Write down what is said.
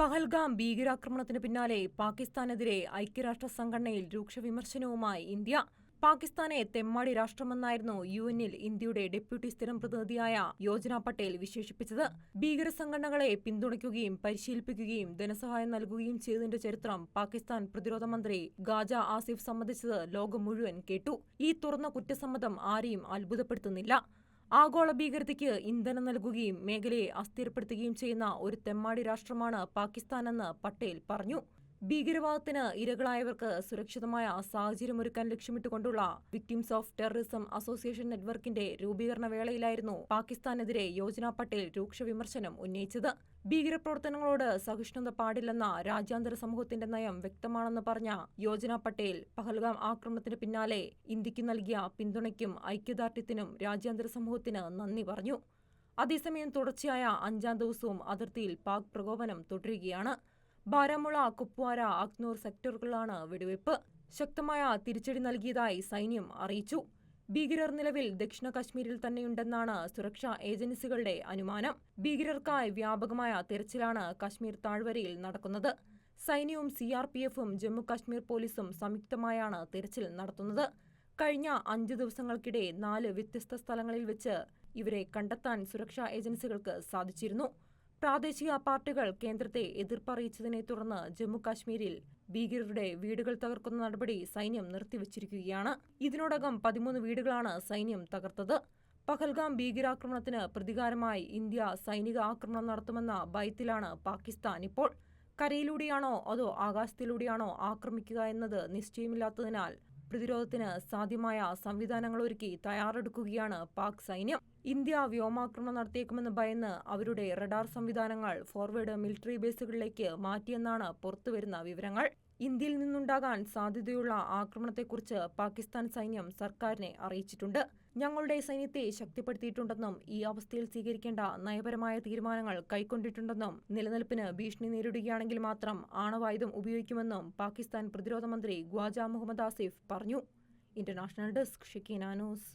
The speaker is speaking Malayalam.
പഹൽഗാം ഭീകരാക്രമണത്തിന് പിന്നാലെ പാകിസ്ഥാനെതിരെ ഐക്യരാഷ്ട്ര സംഘടനയിൽ രൂക്ഷ വിമർശനവുമായി ഇന്ത്യ. പാകിസ്ഥാനെ തെമ്മാടി രാഷ്ട്രമെന്നായിരുന്നു യു എന്നിൽ ഇന്ത്യയുടെ ഡെപ്യൂട്ടി സ്ഥിരം പ്രതിനിധിയായ യോജന പട്ടേൽ വിശേഷിപ്പിച്ചത്. ഭീകര സംഘടനകളെ പിന്തുണയ്ക്കുകയും പരിശീലിപ്പിക്കുകയും ധനസഹായം നൽകുകയും ചെയ്തതിന്റെ ചരിത്രം പാകിസ്ഥാൻ പ്രതിരോധ മന്ത്രി ഗാജ ആസിഫ് സമ്മതിച്ചത് ലോകം മുഴുവൻ കേട്ടു. ഈ തുറന്ന കുറ്റസമ്മതം ആരെയും അത്ഭുതപ്പെടുത്തുന്നില്ല. ആഗോള ഭീകരതയ്ക്ക് ഇന്ധനം നൽകുകയും മേഖലയെ അസ്ഥിരപ്പെടുത്തുകയും ചെയ്യുന്ന ഒരു തെമ്മാടി രാഷ്ട്രമാണ് പാകിസ്ഥാനെന്ന് പട്ടേൽ പറഞ്ഞു. ഭീകരവാദത്തിന് ഇരകളായവർക്ക് സുരക്ഷിതമായ സാഹചര്യം ഒരുക്കാൻ ലക്ഷ്യമിട്ടുകൊണ്ടുള്ള വിക്ടിംസ് ഓഫ് ടെററിസം അസോസിയേഷൻ നെറ്റ്വർക്കിന്റെ രൂപീകരണ വേളയിലായിരുന്നു പാകിസ്ഥാനെതിരെ യോജന പട്ടേൽ രൂക്ഷ വിമർശനം ഉന്നയിച്ചത്. ഭീകരപ്രവർത്തനങ്ങളോട് സഹിഷ്ണുത പാടില്ലെന്ന രാജ്യാന്തര സമൂഹത്തിന്റെ നയം വ്യക്തമാണെന്ന് പറഞ്ഞ യോജന പട്ടേൽ പഹൽഗാം ആക്രമണത്തിന് പിന്നാലെ ഇന്ത്യയ്ക്ക് നൽകിയ പിന്തുണയ്ക്കും ഐക്യദാർഢ്യത്തിനും രാജ്യാന്തര സമൂഹത്തിന് നന്ദി പറഞ്ഞു. അതേസമയം തുടർച്ചയായ അഞ്ചാം ദിവസവും അതിർത്തിയിൽ പാക് പ്രകോപനം തുടരുകയാണ്. ബാരാമുള കുപ്വാര അഗ്നൂർ സെക്ടറുകളിലാണ് വെടിവയ്പ്. ശക്തമായ തിരിച്ചടി നൽകിയതായി സൈന്യം അറിയിച്ചു. ഭീകരർ നിലവിൽ ദക്ഷിണ കശ്മീരിൽ തന്നെയുണ്ടെന്നാണ് സുരക്ഷാ ഏജൻസികളുടെ അനുമാനം. ഭീകരർക്കായി വ്യാപകമായ തിരച്ചിലാണ് കാശ്മീർ താഴ്വരയിൽ നടക്കുന്നത്. സൈന്യവും സി ആർ പി എഫും ജമ്മു കാശ്മീർ പോലീസും സംയുക്തമായാണ് തിരച്ചിൽ നടത്തുന്നത്. കഴിഞ്ഞ അഞ്ച് ദിവസങ്ങൾക്കിടെ നാല് വ്യത്യസ്ത സ്ഥലങ്ങളിൽ വെച്ച് ഇവരെ കണ്ടെത്താൻ സുരക്ഷാ ഏജൻസികൾക്ക് സാധിച്ചിരുന്നു. പ്രാദേശിക പാർട്ടികൾ കേന്ദ്രത്തെ എതിർപ്പറിയിച്ചതിനെ തുടർന്ന് ജമ്മുകാശ്മീരിൽ ഭീകരരുടെ വീടുകൾ തകർക്കുന്ന നടപടി സൈന്യം നിർത്തിവച്ചിരിക്കുകയാണ്. ഇതിനോടകം പതിമൂന്ന് വീടുകളാണ് സൈന്യം തകർത്തത്. പഹൽഗാം ഭീകരാക്രമണത്തിന് പ്രതികാരമായി ഇന്ത്യ സൈനിക ആക്രമണം നടത്തുമെന്ന ഭയത്തിലാണ് പാകിസ്ഥാൻ ഇപ്പോൾ. കരയിലൂടെയാണോ അതോ ആകാശത്തിലൂടെയാണോ ആക്രമിക്കുക എന്നത് നിശ്ചയമില്ലാത്തതിനാൽ പ്രതിരോധത്തിന് സാധ്യമായ സംവിധാനങ്ങൾ ഒരുക്കി തയ്യാറെടുക്കുകയാണ് പാക് സൈന്യം. ഇന്ത്യ വ്യോമാക്രമണം നടത്തിയേക്കുമെന്ന് ഭയന്ന് അവരുടെ റഡാർ സംവിധാനങ്ങൾ ഫോർവേഡ് മിലിറ്ററി ബേസുകളിലേക്ക് മാറ്റിയെന്നാണ് പുറത്തുവരുന്ന വിവരങ്ങൾ. ഇന്ത്യയിൽ നിന്നുണ്ടാകാൻ സാധ്യതയുള്ള ആക്രമണത്തെക്കുറിച്ച് പാകിസ്ഥാൻ സൈന്യം സർക്കാരിനെ അറിയിച്ചിട്ടുണ്ട്. ഞങ്ങളുടെ സൈന്യത്തെ ശക്തിപ്പെടുത്തിയിട്ടുണ്ടെന്നും ഈ അവസ്ഥയിൽ സ്വീകരിക്കേണ്ട നയപരമായ തീരുമാനങ്ങൾ കൈക്കൊണ്ടിട്ടുണ്ടെന്നും നിലനിൽപ്പിന് ഭീഷണി നേരിടുകയാണെങ്കിൽ മാത്രം ആണവായുധം ഉപയോഗിക്കുമെന്നും പാകിസ്ഥാൻ പ്രതിരോധ മന്ത്രി ഗ്വാജ മുഹമ്മദ് ആസിഫ് പറഞ്ഞു. ഇന്റർനാഷണൽ ഡെസ്ക് ഷിക്കീന ന്യൂസ്.